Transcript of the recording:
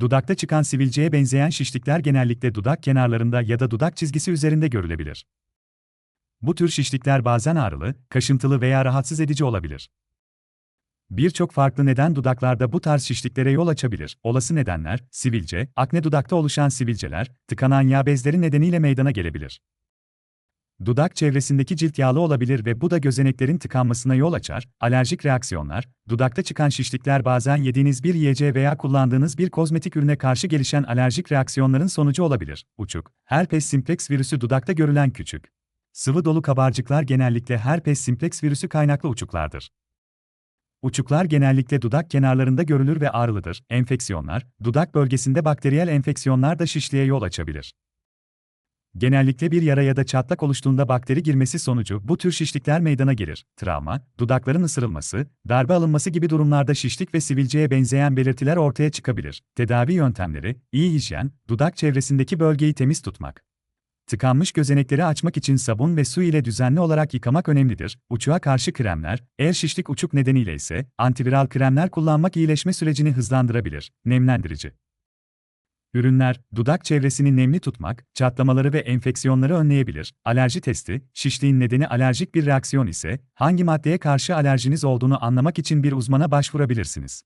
Dudakta çıkan sivilceye benzeyen şişlikler genellikle dudak kenarlarında ya da dudak çizgisi üzerinde görülebilir. Bu tür şişlikler bazen ağrılı, kaşıntılı veya rahatsız edici olabilir. Birçok farklı neden dudaklarda bu tarz şişliklere yol açabilir. Olası nedenler, sivilce, akne dudakta oluşan sivilceler, tıkanan yağ bezleri nedeniyle meydana gelebilir. Dudak çevresindeki cilt yağlı olabilir ve bu da gözeneklerin tıkanmasına yol açar. Alerjik reaksiyonlar, dudakta çıkan şişlikler bazen yediğiniz bir yiyeceğe veya kullandığınız bir kozmetik ürüne karşı gelişen alerjik reaksiyonların sonucu olabilir. Uçuk, herpes simplex virüsü dudakta görülen küçük, sıvı dolu kabarcıklar genellikle herpes simplex virüsü kaynaklı uçuklardır. Uçuklar genellikle dudak kenarlarında görülür ve ağrılıdır. Enfeksiyonlar, dudak bölgesinde bakteriyel enfeksiyonlar da şişliğe yol açabilir. Genellikle bir yara ya da çatlak oluştuğunda bakteri girmesi sonucu bu tür şişlikler meydana gelir. Travma, dudakların ısırılması, darbe alınması gibi durumlarda şişlik ve sivilceye benzeyen belirtiler ortaya çıkabilir. Tedavi yöntemleri, iyi hijyen, dudak çevresindeki bölgeyi temiz tutmak. Tıkanmış gözenekleri açmak için sabun ve su ile düzenli olarak yıkamak önemlidir. Uçuğa karşı kremler, eğer şişlik uçuk nedeniyle ise antiviral kremler kullanmak iyileşme sürecini hızlandırabilir. Nemlendirici Ürünler, dudak çevresini nemli tutmak, çatlamaları ve enfeksiyonları önleyebilir. Alerji testi, şişliğin nedeni alerjik bir reaksiyon ise, hangi maddeye karşı alerjiniz olduğunu anlamak için bir uzmana başvurabilirsiniz.